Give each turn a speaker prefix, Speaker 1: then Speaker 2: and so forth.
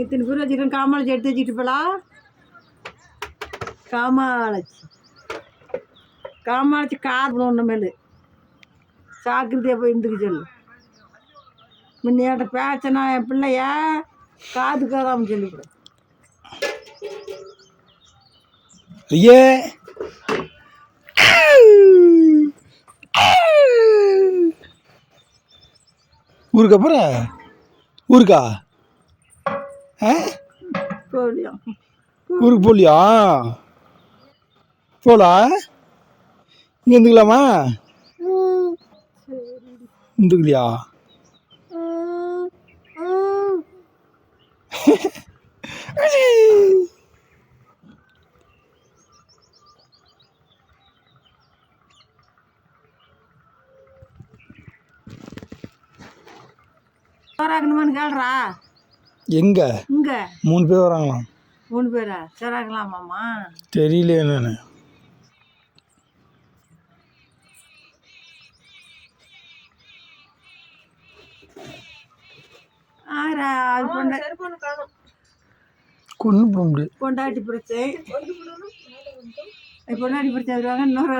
Speaker 1: இத்தனை பேர் வச்சுருக்கேன் காமாட்சி எடுத்து வச்சுட்டு போலா? காமாலச்சி. காமாட்சி காது ஒன்று மேலு. சாக்கிரதையாக போய் இருந்துக்க சொல்லு. முன்னையாட்ட பேச்சனா என் பிள்ளைய காது காதாம சொல்லிவிடு
Speaker 2: ஐயே. ஊருக்கு அப்புறம் ஊருக்கா? ஊருக்கு போகலையா போலா? இங்கே இருந்துக்கலாமா? இருந்துக்கலையா?
Speaker 1: சோறாக்கணுமான்னு கேள்றா.
Speaker 2: எங்கே?
Speaker 1: இங்கே.
Speaker 2: மூணு பேர் வராங்களாம்
Speaker 1: மூணு பேரா? சோறாக்கலாமாம்மா
Speaker 2: தெரியல என்னன்னு.
Speaker 1: ஆறா அது கொண்டா
Speaker 2: கொண்டு போக முடியாது
Speaker 1: பொண்டாட்டி பிரச்சனை பொண்டாட்டி பிரச்சனை வருவாங்க இன்னொரு